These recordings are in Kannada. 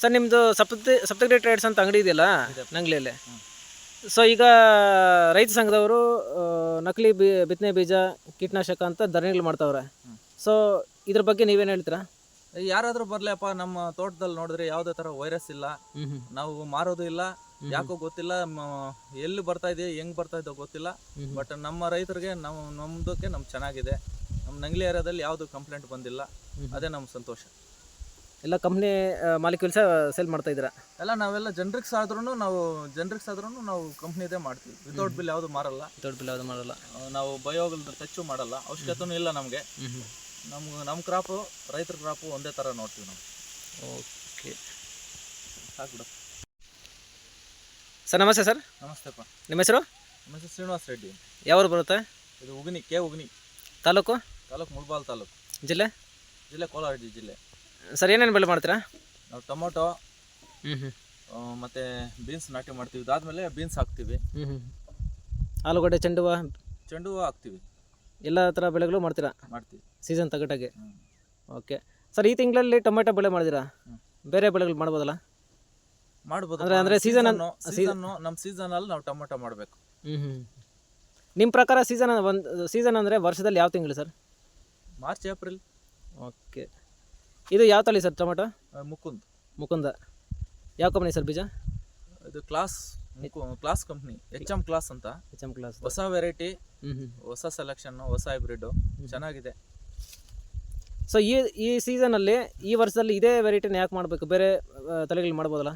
ಸರ್ ನಿಮ್ಮದು ಸಪ್ತ ಸಪ್ತಗಿರಿ ಟ್ರೇಡ್ಸ್ ಅಂತ ಅಂಗಡಿ ಇದೆಯಲ್ಲ ನಂಗ್ಲಿಯಲ್ಲಿ. ಸೊ ಈಗ ರೈತ ಸಂಘದವರು ನಕಲಿ ಬಿ ಬಿತ್ತನೆ ಬೀಜ ಕೀಟನಾಶಕ ಅಂತ ಧರಣಿಗಳು ಮಾಡ್ತಾವ್ರೆ. ಸೊ ಇದ್ರ ಬಗ್ಗೆ ನೀವೇನು ಹೇಳ್ತೀರಾ? ಯಾರಾದ್ರೂ ಬರ್ಲಪ್ಪ ನಮ್ಮ ತೋಟದಲ್ಲಿ ನೋಡಿದ್ರೆ ಯಾವುದೇ ತರ ವೈರಸ್ ಇಲ್ಲ. ನಾವು ಮಾರೋದು ಇಲ್ಲ. ಯಾಕೋ ಗೊತ್ತಿಲ್ಲ ಎಲ್ಲಿ ಬರ್ತಾ ಇದೆಯಾ ಹೆಂಗ್ ಬರ್ತಾ ಇದೋ ಗೊತ್ತಿಲ್ಲ. ಬಟ್ ನಮ್ಮ ರೈತರಿಗೆ ನಾವು ನಮ್ದಕ್ಕೆ ನಮ್ ಚೆನ್ನಾಗಿದೆ. ನಮ್ಮ ನಂಗ್ಲಿ ಏರಿಯಾದಲ್ಲಿ ಯಾವ್ದು ಕಂಪ್ಲೇಂಟ್ ಬಂದಿಲ್ಲ. ಅದೇ ನಮ್ ಸಂತೋಷ. ಎಲ್ಲ ಕಂಪ್ನಿ ಮಾಲಿಕ್ಯೂಲ್ಸ ಸೇಲ್ ಮಾಡ್ತಾ ಇದ್ದೀರಾ? ಎಲ್ಲ ನಾವೆಲ್ಲ ಜನರಿಕ್ಸ್ ಆದ್ರೂ ನಾವು ಜನರಿಕ್ಸ್ ಆದ್ರೂ ನಾವು ಕಂಪ್ನಿದೇ ಮಾಡ್ತೀವಿ. ವಿತೌಟ್ ಬಿಲ್ ಯಾವುದು ಮಾರಲ್ಲ. ವಿತೌಟ್ ಬಿಲ್ ಯಾವುದು ಮಾಡಲ್ಲ ನಾವು ಬಯೋಗಲ್ ಟಚ್ಚು ಮಾಡಲ್ಲ. ಅವಶ್ಯಕತೆನೂ ಇಲ್ಲ ನಮಗೆ. ನಮ್ಗೆ ನಮ್ಮ ಕ್ರಾಪು ರೈತರ ಕ್ರಾಪು ಒಂದೇ ಥರ ನೋಡ್ತೀವಿ ನಾವು. ಓಕೆ ಸಾಕ್ಬಿಡು. ಸರ್ ನಮಸ್ತೆ ಸರ್. ನಮಸ್ತೆಪ್ಪ ನಿಮ್ಮ ಹೆಸರು? ನಮ್ಮ ಹೆಸರು ಶ್ರೀನಿವಾಸ್ ರೆಡ್ಡಿ. ಯಾವ್ರು ಬರುತ್ತೆ? ಇದು ಉಗ್ನಿ ಕೆ ಉಗ್ನಿ. ತಾಲೂಕು? ತಾಲೂಕು ಮುಳ್ಬಾಲ್ ತಾಲೂಕು. ಜಿಲ್ಲೆ? ಜಿಲ್ಲೆ ಕೋಲಾರ ಜಿಲ್ಲೆ. ಸರ್ ಏನೇನು ಬೆಳೆ ಮಾಡ್ತೀರಾ? ನಾವು ಟೊಮೊಟೊ ಹ್ಞೂ ಹ್ಞೂ ಆ, ಮತ್ತೆ ಬೀನ್ಸ್ ನಾಟಿ ಮಾಡ್ತೀವಿ. ಇದಾದ್ಮೇಲೆ ಬೀನ್ಸ್ ಹಾಕ್ತೀವಿ. ಹ್ಞೂ ಹ್ಞೂ ಆಲೂಗಡ್ಡೆ ಚೆಂಡು ಹೂವು ಚೆಂಡು ಹೂವು ಹಾಕ್ತೀವಿ. ಎಲ್ಲ ಥರ ಬೆಳೆಗಳು ಮಾಡ್ತೀರಾ? ಮಾಡ್ತೀವಿ. ಸೀಸನ್ ತಗಟಾಗೆ ಹ್ಮ್. ಓಕೆ. ಸರ್ ಈ ತಿಂಗಳಲ್ಲಿ ಟೊಮೆಟೊ ಬೆಳೆ ಮಾಡಿದಿರಾ ಹ್ಮ್. ಬೇರೆ ಬೆಳೆಗಳು ಮಾಡ್ಬೋದಲ್ಲ? ಮಾಡ್ಬೋದು. ಅಂದ್ರೆ- ಅಂದ್ರೆ ಸೀಸನ್ ಸೀಸನ್ನು ಸೀಸನ್ ನಮ್ಮ ಸೀಸನಲ್ಲಿ ನಾವು ಟೊಮೊಟೊ ಮಾಡಬೇಕು. ಹ್ಞೂ ಹ್ಞೂ ನಿಮ್ಮ ಪ್ರಕಾರ ಸೀಸನ್ ಒಂದು ಸೀಸನ್ ಅಂದರೆ ವರ್ಷದಲ್ಲಿ ಯಾವ ತಿಂಗಳು ಸರ್? March April. ಓಕೆ. ಇದು ಯಾವ ತಳಿ ಸರ್ ಟೊಮೆಟೊ? ಮುಕುಂದ್. ಮುಕುಂದ. ಯಾವ ಕಂಪ್ನಿ ಸರ್ ಬೀಜ? ಇದು class class company H M class ಅಂತ. H M class. ಹೊಸ ವೆರೈಟಿ ಹೊಸ ಸೆಲೆಕ್ಷನ್ ಹೊಸ ಹೈಬ್ರಿಡ್ ಚೆನ್ನಾಗಿದೆ. ಸೊ ಈ ಈ ಸೀಸನಲ್ಲಿ ಈ ವರ್ಷದಲ್ಲಿ ಇದೇ ವೆರೈಟಿನ ಯಾಕೆ ಮಾಡಬೇಕು? ಬೇರೆ ತಲೆಗಳು ಮಾಡ್ಬೋದಲ್ಲ?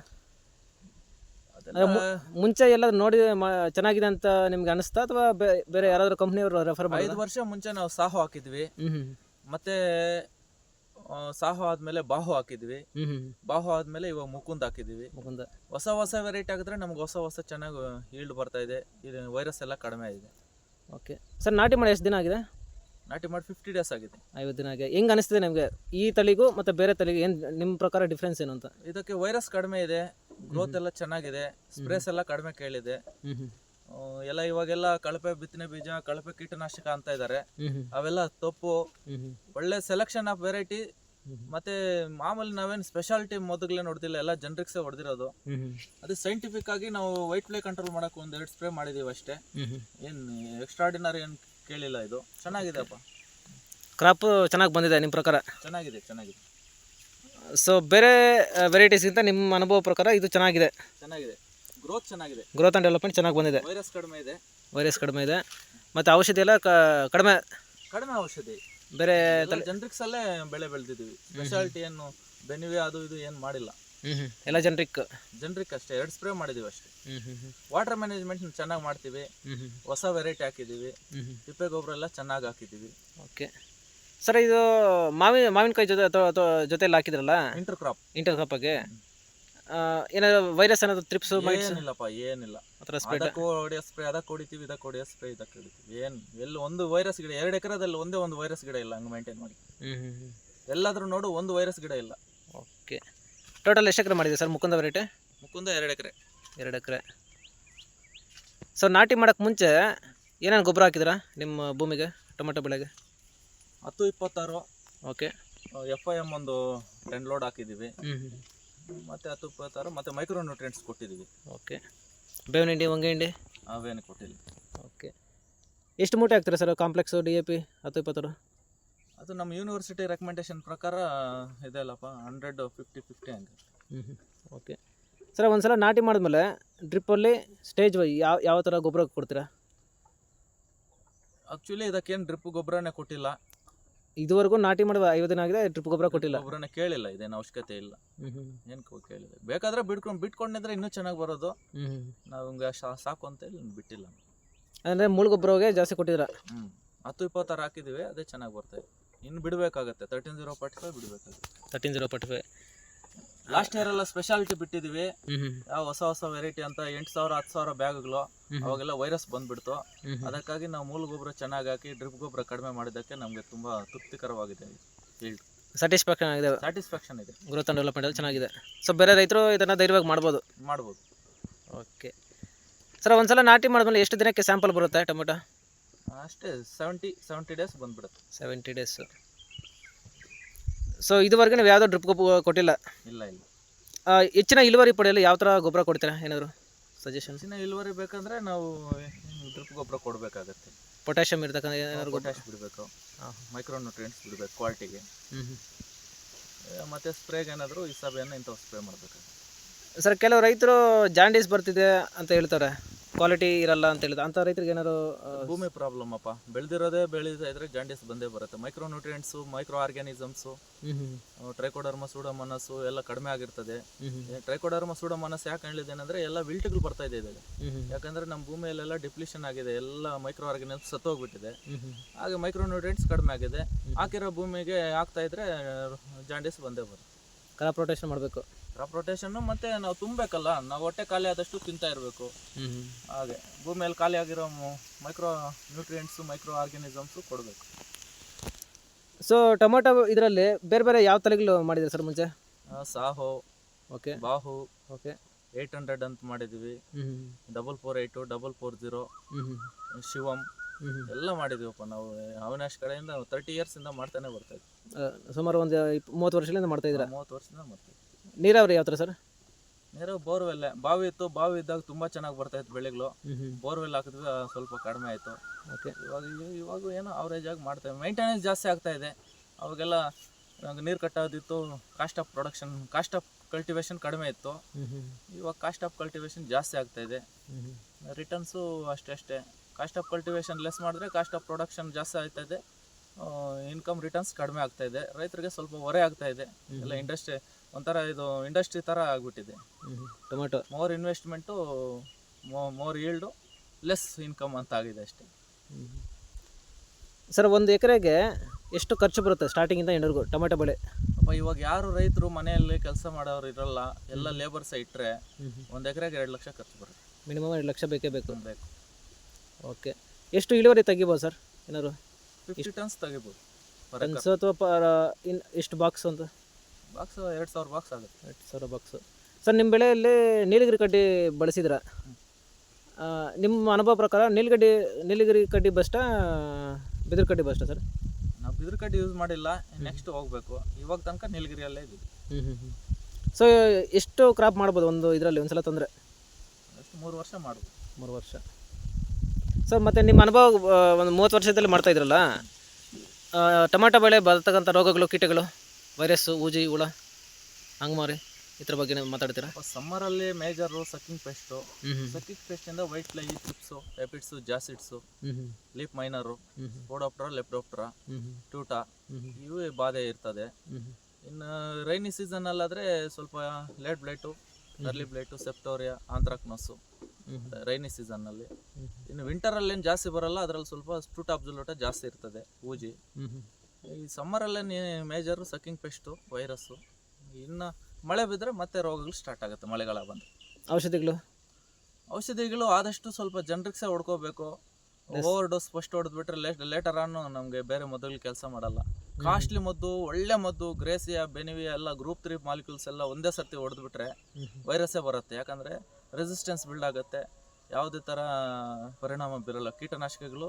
ಮುಂಚೆ ಎಲ್ಲ ನೋಡಿ ಚೆನ್ನಾಗಿದೆ ಅಂತ ನಿಮ್ಗೆ ಅನಿಸ್ತಾ ಅಥವಾ ಬೇರೆ ಯಾರಾದ್ರೂ ಕಂಪ್ನಿಯವರು ರೆಫರ್ ಐದು ಮಾಡಿದ ವರ್ಷ ಮುಂಚೆ ನಾವು ಸಾಹು ಹಾಕಿದ್ವಿ. ಮತ್ತೆ ಸಾಹು ಆದ್ಮೇಲೆ ಬಾಹು ಹಾಕಿದ್ವಿ. ಬಾಹು ಆದ್ಮೇಲೆ ಇವಾಗ ಮುಕುಂದ್ ಹಾಕಿದ್ವಿ. ಮುಕುಂದ. ಹೊಸ ಹೊಸ ವೆರೈಟಿ ಹಾಕಿದ್ರೆ ನಮ್ಗೆ ಹೊಸ ಹೊಸ ಚೆನ್ನಾಗಿ ಹೀಲ್ಡ್ ಬರ್ತಾ ಇದೆ. ಇದು ವೈರಸ್ ಎಲ್ಲ ಕಡಿಮೆ ಆಗಿದೆ. ಓಕೆ ಸರ್ ನಾಟಿ ಮಾಡಿ ಎಷ್ಟು ದಿನ ಆಗಿದೆ? ನಾಟಿ ಮಾಡಿ ಫಿಫ್ಟಿ ಡೇಸ್ ಆಗಿದೆ. ಐವತ್ತು ದಿನ ಆಗಿದೆ. ಹೆಂಗೆ ಅನಿಸ್ತಿದೆ ನಿಮಗೆ? ಈ ತಳಿಗೂ ಮತ್ತು ಬೇರೆ ತಳಿಗೂ ಏನು ನಿಮ್ಮ ಪ್ರಕಾರ ಡಿಫ್ರೆನ್ಸ್ ಏನು ಅಂತ? ಇದಕ್ಕೆ ವೈರಸ್ ಕಡಿಮೆ ಇದೆ. ಗ್ರೋತ್ ಎಲ್ಲ ಚೆನ್ನಾಗಿದೆ. ಸ್ಪ್ರೇಸ್ ಎಲ್ಲ ಕಡಿಮೆ ಕೇಳಿದೆ. ಎಲ್ಲ ಇವಾಗೆಲ್ಲ ಕಳಪೆ ಬಿತ್ತನೆ ಬೀಜ ಕಳಪೆ ಕೀಟನಾಶಕ ಅಂತ ಇದ್ದಾರೆ ಅವೆಲ್ಲ ತಪ್ಪು ಒಳ್ಳೆ ಸೆಲೆಕ್ಷನ್ ಆಫ್ ವೆರೈಟಿ ಮತ್ತೆ ಮಾಮೂಲಿ ನಾವೇನು ಸ್ಪೆಷಾಲಿಟಿ ಮೊದಲೇ ನೋಡ್ತಿಲ್ಲ ಎಲ್ಲ ಜನರಿಕ್ಸ್ ಹೊಡೆದಿರೋದು. ಅದು ಸೈಂಟಿಫಿಕ್ ಆಗಿ ನಾವು ವೈಟ್ ಫ್ಲೈ ಕಂಟ್ರೋಲ್ ಮಾಡಕ್ ಒಂದ್ ಎರಡು ಸ್ಪ್ರೇ ಮಾಡಿದೀವಿ ಅಷ್ಟೇ. ಏನ್ ಎಕ್ಸ್ಟ್ರಾಡಿನರಿ ಏನ್ ಕೇಳಿಲ್ಲ ಇದು. ಚೆನ್ನಾಗಿದೆಪ್ಪ ಕ್ರಾಪ್ ಚೆನ್ನಾಗಿ ಬಂದಿದೆ ನಿಮ್ಮ ಪ್ರಕಾರ? ಚೆನ್ನಾಗಿದೆ ಚೆನ್ನಾಗಿದೆ. ಸೊ ಬೇರೆ ವೆರೈಟೀಸ್ಗಿಂತ ನಿಮ್ಮ ಅನುಭವ ಪ್ರಕಾರ ಇದು ಚೆನ್ನಾಗಿದೆ. ಚೆನ್ನಾಗಿದೆ. ಗ್ರೋತ್ ಚೆನ್ನಾಗಿದೆ. ಗ್ರೋತ್ ಆ್ಯಂಡ್ ಡೆವಲಪ್ಮೆಂಟ್ ಚೆನ್ನಾಗಿ ಬಂದಿದೆ. ವೈರಸ್ ಕಡಿಮೆ ಇದೆ. ವೈರಸ್ ಕಡಿಮೆ ಇದೆ. ಮತ್ತು ಔಷಧಿ ಎಲ್ಲ ಕ- ಕಡಿಮೆ. ಕಡಿಮೆ ಔಷಧಿ. ಬೇರೆ ಜನರಿಕ್ಸ್ ಅಲ್ಲೇ ಬೆಳೆ ಬೆಳೆದಿದ್ದೀವಿ. ಸ್ಪೆಷಾಲಿಟಿ ಏನು ಬೆನಿವೆ ಅದು ಇದು ಏನು ಮಾಡಿಲ್ಲ. ಹ್ಞೂ ಹ್ಞೂ ಎಲ್ಲ ಜನರಿಕ್ ಜನರಿಕ್ ಅಷ್ಟೇ. ಎರಡು ಸ್ಪ್ರೇ ಮಾಡಿದೀವಿ ಅಷ್ಟೇ. ಹ್ಞೂ ಹ್ಞೂ ಹ್ಞೂ ವಾಟರ್ ಮ್ಯಾನೇಜ್ಮೆಂಟ್ ಚೆನ್ನಾಗಿ ಮಾಡ್ತೀವಿ. ಹ್ಞೂ ಹ್ಞೂ ಹೊಸ ವೆರೈಟಿ ಹಾಕಿದ್ದೀವಿ. ಹ್ಞೂ ಹ್ಞೂ ತಿಪ್ಪೆ ಗೊಬ್ಬರ ಎಲ್ಲ ಚೆನ್ನಾಗಿ ಹಾಕಿದ್ದೀವಿ. ಓಕೆ. ಸರ್ ಇದು ಮಾವಿನ ಮಾವಿನಕಾಯಿ ಜೊತೆ ಅಥವಾ ಅಥವಾ ಜೊತೆಲಿ ಹಾಕಿದ್ರಲ್ಲ? ಇಂಟರ್ ಕ್ರಾಪ್ ಇಂಟರ್ ಕಪ್ಪಾಗೆ ಏನಾದ್ರು ವೈರಸ್ ಏನಾದ್ರು ತ್ರಿಪ್ಸ್ ಏನಿಲ್ಲಪ್ಪ ಏನಿಲ್ಲ. ಅದರ ಅದಕ್ಕೂ ಹೊಡೆಯೋ ಸ್ಪ್ರೇ ಅದಕ್ಕೆ ಹೊಡಿತೀವಿ ಇದಕ್ಕೆ ಹೊಡೆಯೋ ಸ್ಪ್ರೇ ಇದಕ್ಕೆ ಹೊಡಿತೀವಿ. ಏನು ಎಲ್ಲಿ ಒಂದು ವೈರಸ್ ಗಿಡ ಎರಡು ಎಕರೆದಲ್ಲಿ ಒಂದೇ ಒಂದು ವೈರಸ್ ಗಿಡ ಇಲ್ಲ ಹಂಗೆ ಮೇಂಟೈನ್ ಮಾಡಿ. ಹ್ಞೂ ಹ್ಞೂ ಎಲ್ಲಾದರೂ ನೋಡು ಒಂದು ವೈರಸ್ ಗಿಡ ಇಲ್ಲ. ಓಕೆ. ಟೋಟಲ್ ಎಷ್ಟು ಎಕರೆ ಮಾಡಿದೆ ಸರ್ ಮುಕುಂದ ವೆರೈಟಿ ಮುಕುಂದ ಎರಡು ಎಕರೆ. ಎರಡು ಎಕರೆ. ಸೊ ನಾಟಿ ಮಾಡೋಕ್ಕೆ ಮುಂಚೆ ಏನೇನು ಗೊಬ್ಬರ ಹಾಕಿದ್ರಾ ನಿಮ್ಮ ಭೂಮಿಗೆ ಟೊಮೆಟೊ ಬೆಳೆಗೆ? ಹತ್ತು ಇಪ್ಪತ್ತಾರು. ಓಕೆ. ಎಫ್ ಐ ಎಂ ಒಂದು ಟೆನ್ ಲೋಡ್ ಹಾಕಿದ್ದೀವಿ. ಮತ್ತೆ ಹತ್ತು ಇಪ್ಪತ್ತಾರು ಮತ್ತೆ ಮೈಕ್ರೋ ನ್ಯೂಟ್ರಿಯೆಂಟ್ಸ್ ಕೊಟ್ಟಿದ್ದೀವಿ. ಓಕೆ. ಬೇವಿನ ಹಿಂಡಿ ಹೊಂಗೆ ಹಿಂಡಿ? ಅವೇನು ಕೊಟ್ಟಿಲ್ಲ. ಓಕೆ. ಎಷ್ಟು ಮೂಟೆ ಹಾಕ್ತೀರಾ sir complex D A P ಹತ್ತು ಇಪ್ಪತ್ತಾರು? ಅದು ನಮ್ಮ ಯೂನಿವರ್ಸಿಟಿ ರೆಕಮೆಂಡೇಶನ್ ಪ್ರಕಾರ ಇದೆ ಅಲ್ಲಪ್ಪ ಹಂಡ್ರೆಡ್ ಫಿಫ್ಟಿ ಫಿಫ್ಟಿ ಹಂಗೆ. ಹ್ಞೂ ಹ್ಞೂ ಓಕೆ. ಸರ್ ಒಂದ್ಸಲ ನಾಟಿ ಮಾಡಿದ್ಮೇಲೆ ಡ್ರಿಪ್ಪಲ್ಲಿ ಸ್ಟೇಜ್ ವೈ ಯಾವ ಯಾವ ಥರ ಗೊಬ್ಬರ ಕೊಡ್ತೀರಾ? ಆ್ಯಕ್ಚುಲಿ ಇದಕ್ಕೇನು ಡ್ರಿಪ್ ಗೊಬ್ಬರನೇ ಕೊಟ್ಟಿಲ್ಲ. ಇದುವರೆಗೂ ನಾಟಿ ಮಾಡಿದ ಐವತ್ತು ದಿನ ಆಗಿದೆ ಟ್ರಿಪ್ ಗೊಬ್ಬರ ಕೊಟ್ಟಿಲ್ಲ. ಗೊಬ್ಬರನೇ ಕೇಳಿಲ್ಲ ಇದೇನು ಅವಶ್ಯಕತೆ ಇಲ್ಲ. ಏನು ಕೇಳಿದೆ ಬೇಕಾದ್ರೆ ಬಿಡ್ಕೊಂಡು ಬಿಟ್ಕೊಂಡಿದ್ರೆ ಇನ್ನೂ ಚೆನ್ನಾಗಿ ಬರೋದು. ನಾವು ಹಿಂಗೆ ಸಾಕು ಅಂತ ಹೇಳಿ ಬಿಟ್ಟಿಲ್ಲ. ಅಂದರೆ ಮೂಳು ಗೊಬ್ಬರಗೆ ಜಾಸ್ತಿ ಕೊಟ್ಟಿದ್ರ ಹ್ಮ್. ಹತ್ತು ಇಪ್ಪತ್ತಾರು ಹಾಕಿದ್ದೀವಿ ಅದೇ ಚೆನ್ನಾಗಿ ಬರ್ತಾಯಿದೆ ಇನ್ನು ಬಿಡಬೇಕಾಗತ್ತೆ. Thirteen zero forty five ಬಿಡಬೇಕಾಗುತ್ತೆ. Thirteen zero forty five last year ಎಲ್ಲ ಸ್ಪೆಷಾಲಿಟಿ ಬಿಟ್ಟಿದೀವಿ. ಯಾವ ಹೊಸ ಹೊಸ ವೆರೈಟಿ ಅಂತ ಎಂಟು ಸಾವಿರ ಹತ್ತು ಸಾವಿರ ಬ್ಯಾಗ್ಗಳು. ಅವಾಗೆಲ್ಲ ವೈರಸ್ ಬಂದ್ಬಿಡ್ತು. ಅದಕ್ಕಾಗಿ ನಾವು ಮೂಲ ಗೊಬ್ಬರ ಚೆನ್ನಾಗಿ ಹಾಕಿ ಡ್ರಿಪ್ ಗೊಬ್ಬರ ಕಡಿಮೆ ಮಾಡಿದ್ದಕ್ಕೆ ನಮಗೆ ತುಂಬಾ ತೃಪ್ತಿಕರವಾಗಿದೆ ಫೀಲ್ಡ್ ಸ್ಯಾಟಿಸ್ಫ್ಯಾಕ್ಷನ್ ಆಗಿದೆ ಸ್ಯಾಟಿಸ್ಫ್ಯಾಕ್ಷನ್ ಇದೆ. ಗ್ರೋತ್ ಆ್ಯಂಡ್ ಡೆವಲಪ್ಮೆಂಟ್ ಚೆನ್ನಾಗಿದೆ. ಸೊ ಬೇರೆ ರೈತರು ಇದನ್ನು ಧೈರ್ಯವಾಗಿ ಮಾಡ್ಬೋದು? ಮಾಡ್ಬೋದು. ಓಕೆ ಸರ್ ಒಂದ್ಸಲ ನಾಟಿ ಮಾಡಿದ್ಮೇಲೆ ಎಷ್ಟು ದಿನಕ್ಕೆ ಸ್ಯಾಂಪಲ್ ಬರುತ್ತೆ ಟೊಮೆಟೊ? ಅಷ್ಟೇ ಸೆವೆಂಟಿ ಸೆವೆಂಟಿ ಡೇಸ್ ಬಂದ್ಬಿಡುತ್ತೆ. ಸೆವೆಂಟಿ ಡೇಸು ಸೊ ಇದುವರೆಗೆ ನೀವು ಯಾವುದೋ ಡ್ರಿಪ್ ಗೊಬ್ಬರ ಕೊಟ್ಟಿಲ್ಲ? ಇಲ್ಲ ಇಲ್ಲ. ಆ, ಹೆಚ್ಚಿನ ಇಳುವರಿ ಪಡೆಯಲು ಯಾವ ಥರ ಗೊಬ್ಬರ ಕೊಡ್ತೀರಾ? ಏನಾದರೂ ಸಜೆಷನ್ ಹೆಚ್ಚಿನ ಇಳುವರಿ ಬೇಕಂದ್ರೆ ನಾವು ಡ್ರಿಪ್ ಗೊಬ್ಬರ ಕೊಡಬೇಕಾಗತ್ತೆ. ಪೊಟ್ಯಾಷಿಯಮ್ ಇರ್ತಕ್ಕಂಥ ಏನಾದ್ರು ಗೊಬ್ಬರ? ಪೊಟ್ಯಾಶ್ ಬಿಡಬೇಕು. ಮೈಕ್ರೋ ನ್ಯೂಟ್ರಿಯೆಂಟ್ಸ್ ಬಿಡಬೇಕು ಕ್ವಾಲಿಟಿಗೆ ಹ್ಞೂ ಮತ್ತು ಮತ್ತೆ ಸ್ಪ್ರೇಗೆ ಏನಾದರೂ ಈ ಸಭೆಯನ್ನು ಇಂಥವು ಸ್ಪ್ರೇ ಮಾಡಬೇಕು ಸರ್ ಕೆಲವು ರೈತರು ಜಾಂಡೀಸ್ ಬರ್ತಿದೆ ಅಂತ ಹೇಳ್ತಾರೆ. ಕ್ವಾಲಿಟಿ ಇರಲ್ಲ ಅಂತ ಹೇಳಿದ್ರೆ. ಅಂತ ರೈತರಿಗೆ ಏನಾದ್ರು ಭೂಮಿ ಪ್ರಾಬ್ಲಮ್ ಅಪ್ಪ. ಬೆಳೆದಿರೋದೇ ಬೆಳೆದ ಇದ್ರೆ ಜಾಂಡಿಸ್ ಬಂದೇ ಬರುತ್ತೆ. Micro nutrients micro organisms Trichoderma Pseudomonas ಎಲ್ಲ ಕಡಿಮೆ ಆಗಿರ್ತದೆ. ಟ್ರೈಕೋಡರ್ಮ ಸೂಡಮನಸ್ ಯಾಕೆ ಅಂದ್ರೆ ಎಲ್ಲ ವಿಲ್ಟ್ಗಳು ಬರ್ತಾ ಇದೆ ಯಾಕಂದ್ರೆ ನಮ್ಮ ಭೂಮಿಯಲ್ಲೆಲ್ಲ ಡಿಪ್ಲಿಷನ್ ಆಗಿದೆ ಎಲ್ಲ ಮೈಕ್ರೋ ಆರ್ಗ್ಯಾನಿಸಮ್ ಸತ್ತೋಗ್ಬಿಟ್ಟಿದೆ ಹಾಗೆ ಮೈಕ್ರೋ ನ್ಯೂಟ್ರಿಯೆಂಟ್ಸ್ ಕಡಿಮೆ ಆಗಿದೆ. ಹಾಕಿರೋ ಭೂಮಿಗೆ ಆಗ್ತಾ ಇದ್ರೆ ಜಾಂಡಿಸ್ ಬಂದೇ ಬರುತ್ತೆ. ಕಲಾ ಪ್ರೊಟೆಕ್ಷನ್ ಮಾಡಬೇಕು. ಕ್ರಾಪ್ ರೊಟೇಷನ್ ಮತ್ತೆ ನಾವು ತುಂಬಬೇಕಲ್ಲ ನಾವು ಹೊಟ್ಟೆ ಖಾಲಿ ಆದಷ್ಟು ತಿಂತಾ ಇರಬೇಕು. ಹಾಗೆ ಭೂಮಿಯಲ್ಲಿ ಖಾಲಿ ಆಗಿರೋ ಮೈಕ್ರೋ ನ್ಯೂಟ್ರಿಯೆಂಟ್ಸ್ ಮೈಕ್ರೋ ಆರ್ಗ್ಯಾನಿಸಮ್ಸ್ ಕೊಡಬೇಕು. ಸೊ ಟೊಮೊಟೊ ಇದರಲ್ಲಿ ಬೇರೆ ಬೇರೆ ಯಾವ ತಲೆಗಳು ಮಾಡಿದ್ದಾರೆ ಸರ್ ಮುಂಚೆ? Saaho okay Baahu okay eight hundred ಅಂತ ಮಾಡಿದ್ವಿ double four eight double four zero ಹ್ಞೂ ಹ್ಞೂ ಶಿವಂ ಹ್ಞೂ ಹ್ಞೂ ಎಲ್ಲ ಮಾಡಿದೀವಪ್ಪ ನಾವು. ಅವಿನಾಶ್ ಕಡೆಯಿಂದ ತರ್ಟಿ ಇಂದ ಮಾಡ್ತಾನೆ ಬರ್ತಾ ಇದ್ವಿ. ಸುಮಾರು ಒಂದು ಮೂವತ್ತು ವರ್ಷದಿಂದ ಮಾಡ್ತಾ ಇದ್ದೀರಾ? ಮೂವತ್ತು ವರ್ಷದಿಂದ ಮಾಡ್ತೀವಿ ನೀರಾವರಿ ಯಾವ ಥರ ಸರ್? ನೀರು ಬೋರ್ವೆಲ್. ಬಾವಿ ಇತ್ತು. ಬಾವಿ ಇದ್ದಾಗ ತುಂಬಾ ಚೆನ್ನಾಗಿ ಬರ್ತಾ ಇತ್ತು ಬೆಳೆಗಳು. ಬೋರ್ವೆಲ್ ಹಾಕಿದ್ರೆ ಸ್ವಲ್ಪ ಕಡಿಮೆ ಆಯಿತು. ಓಕೆ. ಇವಾಗ ಇವಾಗ ಏನೋ ಅವರೇಜ್ ಆಗಿ ಮಾಡ್ತೇವೆ ಮೈಂಟೆನೆನ್ಸ್ ಜಾಸ್ತಿ ಆಗ್ತಾ ಇದೆ. ಅವಾಗೆಲ್ಲ ನೀರು ಕಟ್ಟೋದಿತ್ತು. Cost of production cost of cultivation ಕಡಿಮೆ ಇತ್ತು. ಇವಾಗ ಕಾಸ್ಟ್ ಆಫ್ ಕಲ್ಟಿವೇಶನ್ ಜಾಸ್ತಿ ಆಗ್ತಾ ಇದೆ. ರಿಟರ್ನ್ಸು ಅಷ್ಟೇ ಅಷ್ಟೇ. ಕಾಸ್ಟ್ ಆಫ್ ಕಲ್ಟಿವೇಶನ್ ಲೆಸ್ ಮಾಡಿದ್ರೆ ಕಾಸ್ಟ್ ಆಫ್ ಪ್ರೊಡಕ್ಷನ್ ಜಾಸ್ತಿ ಆಗ್ತಾ ಇದೆ. ಇನ್ಕಮ್ ರಿಟರ್ನ್ಸ್ ಕಡಿಮೆ ಆಗ್ತಾ ಇದೆ. ರೈತರಿಗೆ ಸ್ವಲ್ಪ ಹೊರೆ ಆಗ್ತಾ ಇದೆ. ಎಲ್ಲ ಇಂಡಸ್ಟ್ರಿ ಒಂಥರ ಇದು ಇಂಡಸ್ಟ್ರಿ ಥರ ಆಗಿಬಿಟ್ಟಿದೆ. Tomato more investment more yield less income ಅಂತ ಆಗಿದೆ ಅಷ್ಟೇ. ಸರ್ ಒಂದು ಎಕರೆಗೆ ಎಷ್ಟು ಖರ್ಚು ಬರುತ್ತೆ ಸ್ಟಾರ್ಟಿಂಗಿಂದ ಎಂಡರ್ಗೂ ಟೊಮೆಟೊ ಬೆಳೆ? ಅಪ್ಪ ಇವಾಗ ಯಾರು ರೈತರು ಮನೆಯಲ್ಲಿ ಕೆಲಸ ಮಾಡೋರು ಇರಲ್ಲ ಎಲ್ಲ ಲೇಬರ್ಸ್ ಇಟ್ಟರೆ ಒಂದು ಎಕರೆಗೆ ಎರಡು ಲಕ್ಷ ಖರ್ಚು ಬರುತ್ತೆ. ಮಿನಿಮಮ್ ಎರಡು ಲಕ್ಷ ಬೇಕೇ ಬೇಕು. ಬೇಕು. ಓಕೆ. ಎಷ್ಟು ಇಳುವರಿ ತೆಗಿಬೋದು ಸರ್ ಏನಾದ್ರು? ಫಿಫ್ಟಿ ಟನ್ಸ್ ತೆಗಿಬೋದು. ಟನ್ಸ್ ಅಥವಾ ಇನ್ ಎಷ್ಟು ಬಾಕ್ಸ್ ಅಂತ ಬಾಕ್ಸ್ ಎರಡು ಸಾವಿರ ಬಾಕ್ಸ್ ಆಗುತ್ತೆ. ಎರಡು ಸಾವಿರ ಬಾಕ್ಸು ಸರ್ ನಿಮ್ಮ ಬೆಳೆಯಲ್ಲಿ ನೀಲಗಿರಿ ಕಡ್ಡಿ ಬಳಸಿದ್ರ? ನಿಮ್ಮ ಅನುಭವ ಪ್ರಕಾರ ನೀಲಗಡ್ಡಿ ನೀಲಗಿರಿ ಕಡ್ಡಿ ಬಸ್ಟ ಬಿದಿರು ಕಡ್ಡಿ ಬಸ್ಟ ಸರ್? ನಾವು ಬಿದಿರು ಕಡ್ಡಿ ಯೂಸ್ ಮಾಡಿಲ್ಲ ನೆಕ್ಸ್ಟ್ ಹೋಗ್ಬೇಕು. ಇವಾಗ ತನಕ ನೀಲಗಿರಿಯಲ್ಲೇ ಇದ್ದೀವಿ. ಹ್ಞೂ ಹ್ಞೂ ಹ್ಞೂ ಸೊ ಎಷ್ಟು ಕ್ರಾಪ್ ಮಾಡ್ಬೋದು ಒಂದು ಇದರಲ್ಲಿ ಒಂದು ಸಲ ತೊಂದರೆ? ಎಷ್ಟು ಮೂರು ವರ್ಷ ಮಾಡ್ಬೋದು. ಮೂರು ವರ್ಷ. ಸರ್ ಮತ್ತು ನಿಮ್ಮ ಅನುಭವ ಒಂದು ಮೂವತ್ತು ವರ್ಷದಲ್ಲಿ ಮಾಡ್ತಾ ಇದ್ರಲ್ಲ? ಟೊಮಾಟೊ ಬೆಳೆ ಬರ್ತಕ್ಕಂಥ ರೋಗಗಳು ಕೀಟಗಳು? ವೈರಸ್ಸು ಊಜಿ ಹುಳ ಹಂಗಮಾರಿ ಇದ್ರ ಬಗ್ಗೆ ಮಾತಾಡ್ತೀರಾ? ಸಮ್ಮರಲ್ಲಿ major sucking pest pest sucking sucking ಪೆಸ್ಟಿಂದ white fly thrips aphids jassids leaf miner odoptera Lepidoptera Tuta ಹ್ಞೂ ಇವೇ ಬಾಧೆ ಇರ್ತದೆ. ಇನ್ನು ರೈನಿ ಸೀಸನಲ್ಲಾದರೆ ಸ್ವಲ್ಪ late blight early blight Septoria anthracnose rainy ಸೀಸನ್ನಲ್ಲಿ ಅಲ್ಲಿ. ಇನ್ನು ವಿಂಟರಲ್ಲಿ ಏನು ಜಾಸ್ತಿ ಬರಲ್ಲ ಅದರಲ್ಲಿ ಸ್ವಲ್ಪ ಸ್ಟೂಟ್ ಅಬ್ಸುಲೋಟ ಜಾಸ್ತಿ ಇರ್ತದೆ ಊಜಿ. ಈ ಸಮ್ಮರಲ್ಲೇ ಮೇಜರು ಸಕ್ಕಿಂಗ್ ಪೆಸ್ಟು ವೈರಸ್ಸು ಇನ್ನು ಮಳೆ ಬಿದ್ದರೆ ಮತ್ತೆ ರೋಗಗಳು ಸ್ಟಾರ್ಟ್ ಆಗುತ್ತೆ ಮಳೆಗಾಲ ಬಂದು ಔಷಧಿಗಳು? ಔಷಧಿಗಳು ಆದಷ್ಟು ಸ್ವಲ್ಪ ಜನರಿಗೆ ಸಹ ಹೊಡ್ಕೋಬೇಕು. ಓವರ್ ಡೋಸ್ ಫಸ್ಟ್ ಹೊಡೆದ್ಬಿಟ್ರೆ ಲೇಟ್ ಲೇಟರ್ ಆನ್ ನಮಗೆ ಬೇರೆ ಮದ್ದುಗಳು ಕೆಲಸ ಮಾಡಲ್ಲ. ಕಾಸ್ಟ್ಲಿ ಮದ್ದು ಒಳ್ಳೆ ಮದ್ದು ಗ್ರೇಸಿಯಾ ಬೆನಿವಿಯಾ ಎಲ್ಲ ಗ್ರೂಪ್ ತ್ರೀ ಮಾಲಿಕ್ಯೂಲ್ಸ್ ಎಲ್ಲ ಒಂದೇ ಸರ್ತಿ ಹೊಡೆದ್ಬಿಟ್ರೆ ವೈರಸ್ಸೇ ಬರುತ್ತೆ. ಯಾಕಂದರೆ ರೆಸಿಸ್ಟೆನ್ಸ್ ಬಿಲ್ಡ್ ಆಗುತ್ತೆ. ಯಾವುದೇ ಥರ ಪರಿಣಾಮ ಬೀರಲ್ಲ. ಕೀಟನಾಶಕಗಳು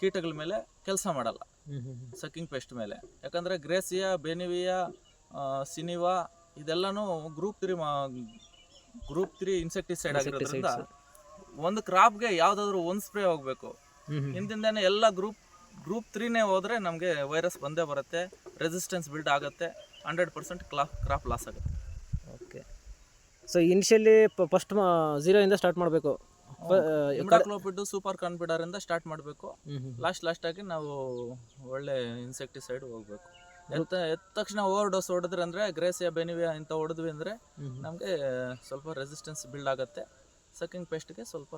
ಕೀಟಗಳ ಮೇಲೆ ಕೆಲಸ ಮಾಡಲ್ಲ. ಸಕ್ಕಿಂಗ್ ಪೆಸ್ಟ್ ಮೇಲೆ. ಯಾಕಂದರೆ ಗ್ರೇಸಿಯಾ ಬೆನಿವಿಯಾ ಸಿನಿವಾ ಇದೆಲ್ಲನೂ ಗ್ರೂಪ್ ತ್ರೀ ಮಾ ಗ್ರೂಪ್ ತ್ರೀ ಇನ್ಸೆಕ್ಟಿಸೈಡ್ ಆಗಿರೋದ್ರಿಂದ ಒಂದು ಕ್ರಾಪ್ಗೆ ಯಾವುದಾದ್ರೂ ಒಂದು ಸ್ಪ್ರೇ ಹೋಗಬೇಕು. ಹಿಂದಿಂದೇ ಹಿಂದಿಂದನೇ ಎಲ್ಲ ಗ್ರೂಪ್ ಗ್ರೂಪ್ ತ್ರೀನೇ ಹೋದರೆ ನಮಗೆ ವೈರಸ್ ಬಂದೇ ಬರುತ್ತೆ ರೆಸಿಸ್ಟೆನ್ಸ್ ಬಿಲ್ಡ್ ಆಗುತ್ತೆ ಹಂಡ್ರೆಡ್ ಪರ್ಸೆಂಟ್ ಕ್ಲಾ ಕ್ರಾಪ್ ಲಾಸ್ ಆಗುತ್ತೆ. ಓಕೆ ಸೊ ಇನಿಷಿಯಲಿ ಫಸ್ಟ್ ಝೀರೋಯಿಂದ ಸ್ಟಾರ್ಟ್ ಮಾಡಬೇಕು. ಇಮ್ಡಾಕ್ಲೋಪಿಡ್ ಸೂಪರ್ ಕಾನ್ಫಿಡರಿಂದ ಸ್ಟಾರ್ಟ್ ಮಾಡಬೇಕು. ಲಾಸ್ಟ್ ಲಾಸ್ಟ್ ಆಗಿ ನಾವು ಒಳ್ಳೆ ಇನ್ಸೆಕ್ಟಿಸೈಡ್ ಹೋಗ್ಬೇಕು. ಎಂತ ಎದ್ದ ತಕ್ಷಣ ಓವರ್ ಡೋಸ್ ಹೊಡೆದ್ರೆ ಅಂದ್ರೆ ಗ್ರೇಸಿಯಾ ಬೆನಿವಿಯಾ ಇಂತ ಹೊಡೆದ್ವಿ ಅಂದ್ರೆ ನಮಗೆ ಸ್ವಲ್ಪ ರೆಸಿಸ್ಟೆನ್ಸ್ ಬಿಲ್ಡ್ ಆಗುತ್ತೆ. ಸಕ್ಕಿಂಗ್ ಪೇಸ್ಟ್ಗೆ ಸ್ವಲ್ಪ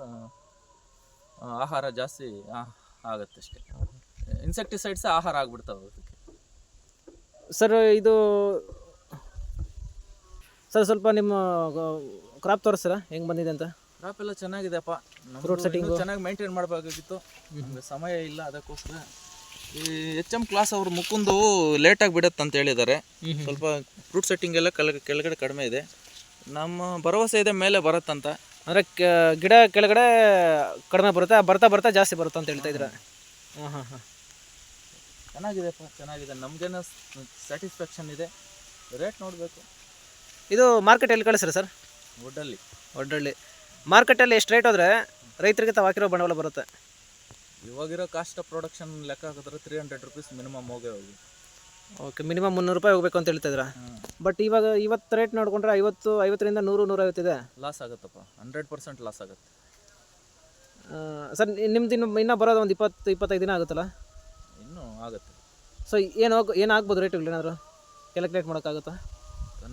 ಆಹಾರ ಜಾಸ್ತಿ ಆಗುತ್ತೆ ಅಷ್ಟೇ. ಇನ್ಸೆಕ್ಟಿಸೈಡ್ಸ್ ಆಹಾರ ಆಗ್ಬಿಡ್ತಾವೆ ಅದಕ್ಕೆ. ಸರ್ ಇದು ಸರ್ ಸ್ವಲ್ಪ ನಿಮ್ಮ ಕ್ರಾಪ್ ತೋರಿಸ್ತೀರಾ? ಹೆಂಗೆ ಬಂದಿದೆ ಅಂತ? ಕ್ರಾಪ್ ಎಲ್ಲ ಚೆನ್ನಾಗಿದೆಪ್ಪ Fruit ಸೆಟ್ಟಿಂಗ್ ಚೆನ್ನಾಗಿ ಮೇಂಟೈನ್ ಮಾಡಬೇಕಾಗಿತ್ತು. ನಮ್ಗೆ ಸಮಯ ಇಲ್ಲ ಅದಕ್ಕೋಸ್ಕರ. ಈ ಎಚ್ ಎಂ ಕ್ಲಾಸ್ ಅವರು ಮುಕುಂದು ಲೇಟಾಗಿ ಬಿಡತ್ತೆ ಅಂತ ಹೇಳಿದ್ದಾರೆ. ಸ್ವಲ್ಪ ಫ್ರೂಟ್ ಸೆಟ್ಟಿಂಗ್ ಎಲ್ಲ ಕೆಳಗೆ ಕೆಳಗಡೆ ಕಡಿಮೆ ಇದೆ. ನಮ್ಮ ಭರವಸೆ ಇದೆ ಮೇಲೆ ಬರತ್ತಂತ ಅಂದರೆ ಗಿಡ ಕೆಳಗಡೆ ಕಡಿಮೆ ಬರುತ್ತೆ ಬರ್ತಾ ಬರ್ತಾ ಜಾಸ್ತಿ ಬರುತ್ತೆ ಅಂತ ಹೇಳ್ತಾ ಇದ್ದೀರಾ. ಹಾಂ ಹಾಂ ಹಾಂ. ಚೆನ್ನಾಗಿದೆಪ್ಪ ಚೆನ್ನಾಗಿದೆ. ನಮಗೇನೋ ಸ್ಯಾಟಿಸ್ಫ್ಯಾಕ್ಷನ್ ಇದೆ. ರೇಟ್ ನೋಡಬೇಕು. ಇದು ಮಾರ್ಕೆಟ್ ಎಲ್ಲಿ ಕಳಿಸ್ರಿ ಸರ್? ವುಡ್ಡಲ್ಲಿ ಒಡ್ಡಳ್ಳಿ ಮಾರ್ಕೆಟಲ್ಲಿ ಎಷ್ಟು ರೇಟ್ ಹೋದರೆ ರೈತರಿಗೆ ತಾವು ಹಾಕಿರೋ ಬಂಡವಾಳ ಬರುತ್ತೆ. ಇವಾಗಿರೋ ಕಾಸ್ಟ್ ಆಫ್ ಪ್ರೊಡಕ್ಷನ್ ಲೆಕ್ಕ ಹಾಕಿದ್ರೆ ತ್ರೀ ಹಂಡ್ರೆಡ್ ರುಪೀಸ್ ಮಿನಿಮಮ್ ಹೋಗೇ ಹೋಗಿ. ಓಕೆ ಮಿನಿಮಮ್ ಮುನ್ನೂರು ರೂಪಾಯಿ ಹೋಗ್ಬೇಕು ಅಂತ ಹೇಳ್ತಾ ಇದ್ದೀರಾ ಬಟ್ ಇವಾಗ ಇವತ್ತು ರೇಟ್ ನೋಡಿಕೊಂಡ್ರೆ ಐವತ್ತು ಐವತ್ತರಿಂದ ನೂರು ನೂರೈವತ್ತಿದೆ ಲಾಸ್ ಆಗುತ್ತಪ್ಪ. ಹಂಡ್ರೆಡ್ ಪರ್ಸೆಂಟ್ ಲಾಸ್ ಆಗುತ್ತೆ. ಸರ್ ನಿಮ್ದು ಇನ್ನು ಇನ್ನೂ ಬರೋದು ಒಂದು ಇಪ್ಪತ್ತು ಇಪ್ಪತ್ತೈದು ದಿನ ಆಗುತ್ತಲ್ಲ? ಇನ್ನೂ ಆಗುತ್ತೆ. ಸೊ ಏನು ಏನು ಆಗ್ಬೋದು ರೇಟ್ ರೇಟುಗಳು ಏನಾದರೂ? ಕ್ಯಾಲ್ಕುಲೇಟ್ ಮಾಡೋಕ್ಕಾಗುತ್ತಾ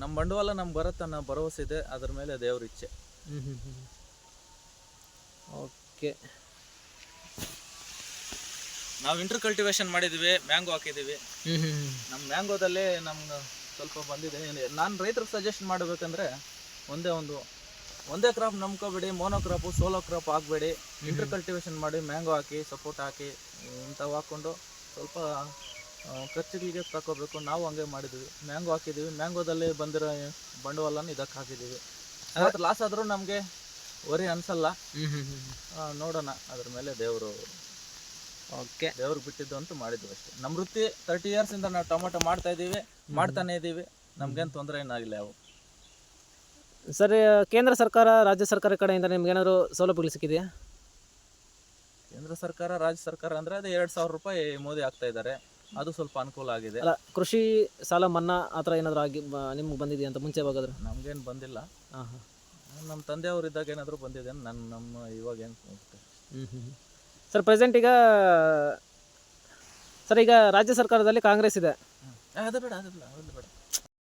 ನಮ್ಮ ಬಂಡವಾಳ ನಮ್ಗೆ ಬರುತ್ತೆ ಅನ್ನೋ ಭರವಸೆ ಇದೆ ಅದ್ರ ಮೇಲೆ ದೇವ್ರ ಇಚ್ಛೆ. ಹ್ಞೂ ಹ್ಞೂ ಹ್ಞೂ ಓಕೆ ನಾವು ಇಂಟರ್ ಕಲ್ಟಿವೇಶನ್ ಮಾಡಿದ್ದೀವಿ ಮ್ಯಾಂಗೋ ಹಾಕಿದ್ದೀವಿ. ನಮ್ಮ ಮ್ಯಾಂಗೋದಲ್ಲಿ ನಮ್ಗೆ ಸ್ವಲ್ಪ ಬಂದಿದೆ. ನಾನು ರೈತರಿಗೆ ಸಜೆಸ್ಟ್ ಮಾಡಬೇಕಂದ್ರೆ ಒಂದೇ ಒಂದು ಒಂದೇ ಕ್ರಾಪ್ ನಂಬ್ಕೋಬೇಡಿ ಮೋನೋ ಕ್ರಾಪು ಸೋಲೋ ಕ್ರಾಪ್ ಹಾಕಬೇಡಿ ಇಂಟರ್ ಕಲ್ಟಿವೇಶನ್ ಮಾಡಿ ಮ್ಯಾಂಗೋ ಹಾಕಿ ಸಪೋರ್ಟ್ ಹಾಕಿ ಇಂಥವು ಹಾಕ್ಕೊಂಡು ಸ್ವಲ್ಪ ಖರ್ಚುಗಳಿಗೆ ತಗೋಬೇಕು ನಾವು ಹಂಗೆ ಮಾಡಿದ್ದೀವಿ ಮ್ಯಾಂಗೋ ಹಾಕಿದ್ದೀವಿ. ಮ್ಯಾಂಗೋದಲ್ಲಿ ಬಂದಿರೋ ಬಂಡವಾಳನ ಇದಕ್ಕೆ ಹಾಕಿದ್ದೀವಿ ಲಾಸ್ ಆದರೂ ನಮಗೆ ವರಿ ಅನ್ಸಲ್ಲ. ನೋಡೋಣ. ಅದ್ರ ಮೇಲೆ ದೇವರು ಓಕೆ. ದೇವ್ರಿಗೆ ಬಿಟ್ಟಿದ್ದು ಅಂತ ಮಾಡಿದ್ವಿ ಅಷ್ಟೇ. ನಮ್ಮ ವೃತ್ತಿ ತರ್ಟಿ ಇಂದ ನಾವು ಟೊಮೊಟೊ ಮಾಡ್ತಾ ಇದ್ದೀವಿ ಮಾಡ್ತಾನೆ ಇದ್ದೀವಿ. ನಮ್ಗೇನು ತೊಂದರೆ ಏನಾಗಿಲ್ಲ ಯಾವ ಸರಿ ಕೇಂದ್ರ ಸರ್ಕಾರ ರಾಜ್ಯ ಸರ್ಕಾರ ಕಡೆಯಿಂದ ನಿಮ್ಗೆ ಏನಾದರೂ ಸೌಲಭ್ಯಗಳು ಸಿಕ್ಕಿದೆಯಾ? ಕೇಂದ್ರ ಸರ್ಕಾರ ರಾಜ್ಯ ಸರ್ಕಾರ ಅಂದರೆ ಅದೇ ಎರಡು ಸಾವಿರ ರೂಪಾಯಿ ಮೋದಿ ಆಗ್ತಾ ಇದ್ದಾರೆ. ಅದು ಸ್ವಲ್ಪ ಅನುಕೂಲ ಆಗಿದೆ. ಅಲ್ಲ ಕೃಷಿ ಸಾಲ ಮನ್ನಾ ಆ ಥರ ಏನಾದರೂ ಆಗಿ ನಿಮ್ಗೆ ಬಂದಿದೆಯಾ ಅಂತ ಮುಂಚೆ ಹೋಗೋದ್ರೆ ನಮ್ಗೇನು ಬಂದಿಲ್ಲ. ಹಾಂ ಹಾಂ ನಮ್ಮ ತಂದೆಯವರು ಇದ್ದಾಗ ಏನಾದರೂ ಬಂದಿದೆ ನಾನು ನನ್ನ ನಮ್ಮ ಇವಾಗ ಏನು ಹ್ಞೂ ಹ್ಞೂ ಸರ್ ಪ್ರೆಸೆಂಟ್ ಈಗ ಸರ್ ಈಗ ರಾಜ್ಯ ಸರ್ಕಾರದಲ್ಲಿ ಕಾಂಗ್ರೆಸ್ ಇದೆ. ಅದು ಬೇಡ ಅದು ಬೇಡ ಅದು ಬೇಡ.